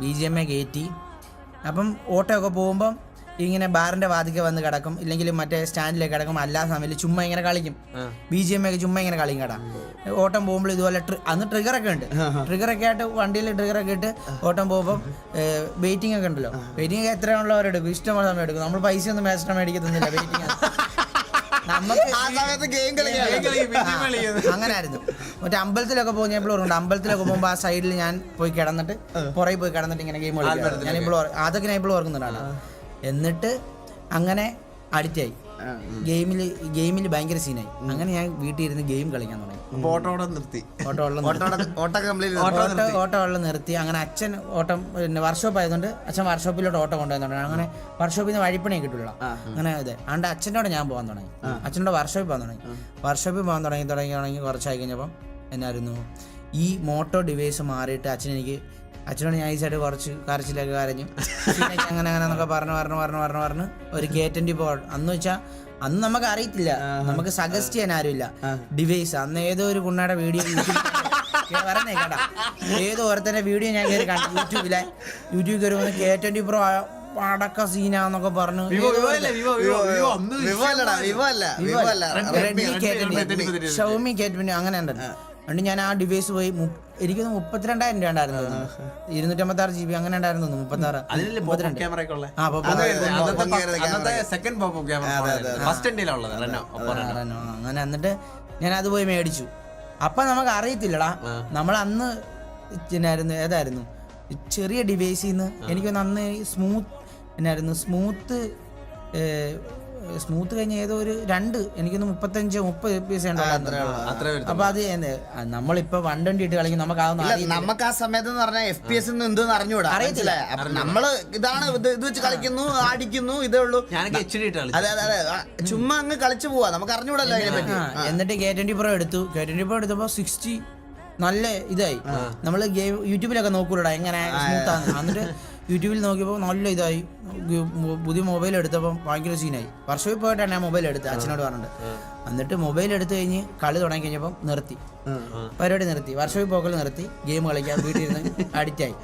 B G M A കയറ്റി. അപ്പം ഓട്ടമൊക്കെ പോകുമ്പം ഇങ്ങനെ ബാറിന്റെ വാതിക്കെ വന്ന് കിടക്കും. ഇല്ലെങ്കിൽ മറ്റേ സ്റ്റാൻഡിലേക്ക് കിടക്കും അല്ലാ സമയത്ത് ചുമ്മാ ഇങ്ങനെ കളിക്കും. ബി ജി എം ഒക്കെ ചുമ്മാ ഇങ്ങനെ കളിക്കും കടാ ഓട്ടം പോകുമ്പോൾ ഇതുപോലെ അന്ന് ട്രിഗറൊക്കെ ഉണ്ട്. ട്രിഗറൊക്കെ ആയിട്ട് വണ്ടിയിൽ ട്രിഗറൊക്കെ ഇട്ട് ഓട്ടം പോകുമ്പോൾ വെയിറ്റിംഗ് ഒക്കെ ഉണ്ടല്ലോ. വെയിറ്റിംഗ് ഒക്കെ എത്രയുള്ളവരെടുക്കും ഇഷ്ടമുള്ള സമയം എടുക്കും. നമ്മൾ പൈസ ഒന്നും മേടിച്ചിട്ട് മേടിക്കത്തൊന്നുമില്ല. വെയിറ്റിംഗ് നമുക്ക് ആ സമയത്ത് ഗെയിം കളിക്കാം അങ്ങനെ ആയിരുന്നു. മറ്റേ അമ്പലത്തിലൊക്കെ പോകുന്ന ഓർമ്മയുണ്ട് അമ്പലത്തിലൊക്കെ പോകുമ്പോൾ ആ സൈഡിൽ ഞാൻ പോയി കിടന്നിട്ട് പുറകെ പോയി കിടന്നിട്ട് ഇങ്ങനെ ഗെയിം കളിക്കും. ഞാൻ ഇപ്പോൾ അതൊക്കെ ഞാൻ ഇപ്പോൾ ഓർക്കുന്നുണ്ടാണ് എന്നിട്ട് അങ്ങനെ അഡിക്റ്റ് ആയി ഗെയിമിൽ ഗെയിമിൽ ഭയങ്കര സീനായി. അങ്ങനെ ഞാൻ വീട്ടിൽ ഇരുന്ന് ഗെയിം കളിക്കാൻ തുടങ്ങി. ഓട്ടോ നിർത്തി. ഓട്ടോ ഓട്ടോ വെള്ളം നിർത്തി. അങ്ങനെ അച്ഛൻ ഓട്ടം പിന്നെ വർക്ക്ഷോപ്പ് ആയതുകൊണ്ട് അച്ഛൻ വർക്ക്ഷോപ്പിലോട്ട് ഓട്ടോ കൊണ്ടുവന്നുണ്ട് അങ്ങനെ വർക്ക്ഷോപ്പിൽ നിന്ന് വഴിപ്പണി കിട്ടുള്ളൂ അങ്ങനെ അതെ. അതുകൊണ്ട് അച്ഛനോട് ഞാൻ പോകാൻ തുടങ്ങി. അച്ഛനോട് വർക്ക്ഷോപ്പിൽ പോകാൻ തുടങ്ങി. വർക്ക്ഷോപ്പിൽ പോകാൻ തുടങ്ങി തുടങ്ങി തുടങ്ങി കുറച്ചായി കഴിഞ്ഞപ്പം എന്നായിരുന്നു ഈ മോട്ടോ ഡിവൈസ് മാറിയിട്ട് അച്ഛൻ എനിക്ക് അച്ഛനോട് ഞാൻ ഈ സൈഡ് കുറച്ച് കരച്ചിലൊക്കെ കരഞ്ഞു. പിന്നെ അങ്ങനെ അങ്ങനെ എന്നൊക്കെ പറഞ്ഞു പറഞ്ഞു പറഞ്ഞു പറഞ്ഞു പറഞ്ഞു ഒരു കേറ്റന്റെ ഇപ്പോൾ അന്ന് വെച്ചാൽ അന്ന് നമുക്ക് അറിയത്തില്ല. നമുക്ക് സജസ്റ്റ് ചെയ്യാൻ ആരുമില്ല. ഡിവൈസ് അന്ന് ഏതോ ഒരു കുണ്ണയുടെ വീഡിയോ പറഞ്ഞേ കേട്ടാ. ഏതോ ഓരോരുത്തരുടെ വീഡിയോ ഞാൻ കയറി കണ്ടു. യൂട്യൂബിലെ യൂട്യൂബ് കയറി വന്ന് കെ ട്വന്റി പ്രോ അടക്ക സീനാന്നൊക്കെ പറഞ്ഞു. ഷൗമി കെ ട്വന്റി അങ്ങനെ ഉണ്ടല്ലോ. അതുകൊണ്ട് ഞാൻ ആ ഡിവൈസ് പോയി എനിക്ക് മുപ്പത്തിരണ്ടായിരം രൂപ ഉണ്ടായിരുന്നു ഇരുന്നൂറ്റി ഇരുന്നൂറ്റമ്പത്തി ആറ് ജി ബി അങ്ങനെ ഉണ്ടായിരുന്നു മുപ്പത്തി ആറ്? അങ്ങനെ എന്നിട്ട് ഞാൻ അത് പോയി മേടിച്ചു. അപ്പൊ നമുക്ക് അറിയത്തില്ലടാ. നമ്മൾ അന്ന് എന്നായിരുന്നു ഏതായിരുന്നു? ചെറിയ ഡിവൈസിന്ന് എനിക്ക് എനിക്കൊന്ന് അന്ന് സ്മൂത്ത് എന്നായിരുന്നു സ്മൂത്ത് സ്മൂത്ത് കഴിഞ്ഞ ഏതോ ഒരു രണ്ട് എനിക്കൊന്ന് മുപ്പത്തഞ്ച് മുപ്പത് പീസ് അപ്പൊ അത് നമ്മളിപ്പോ വൺ ട്വന്റി ഇട്ട് കളിക്കും നമുക്ക് അതൊന്നും നമുക്ക് ആ സമയത്ത് എന്ന് പറഞ്ഞാൽ എഫ് പി എസ് എന്തെന്ന് അറിഞ്ഞൂടാ അറിയത്തില്ല. അപ്പൊ നമ്മൾ ഇതാണ് ഇത് വെച്ച് കളിക്കുന്നു അടിക്കുന്നു ഇതേ ഉള്ളൂ. അതെ അതെ ചുമ്മാ അങ്ങ് കളിച്ചു പോവാ നമുക്ക് അറിഞ്ഞുകൂടല്ലോ അതിനെ പറ്റി. എന്നിട്ട് കെ ട്വന്റി പ്രോ എടുത്തു. കെ ട്വന്റി പ്രോ എടുത്തപ്പോ സിക്സ്റ്റി നല്ല ഇതായി. നമ്മൾ ഗെയിം യൂട്യൂബിലൊക്കെ നോക്കൂലടാ എങ്ങനെ സ്മൂത്ത് ആണ് എന്നിട്ട് യൂട്യൂബിൽ നോക്കിയപ്പോൾ നല്ല ഇതായി. പുതിയ മൊബൈൽ എടുത്തപ്പോൾ ഭയങ്കര സീനായി വർഷം പോയിട്ടാണ് ഞാൻ മൊബൈൽ എടുത്തത് അച്ഛനോട് പറഞ്ഞിട്ട്. എന്നിട്ട് മൊബൈൽ എടുത്തു കഴിഞ്ഞ് കളി തുടങ്ങി കഴിഞ്ഞപ്പോൾ നിർത്തി. പരിപാടി നിർത്തി. വർഷം പോക്കൽ നിർത്തി. ഗെയിം കളിക്കാൻ വീട്ടിൽ ഇരുന്ന് അഡിക്റ്റ് ആയി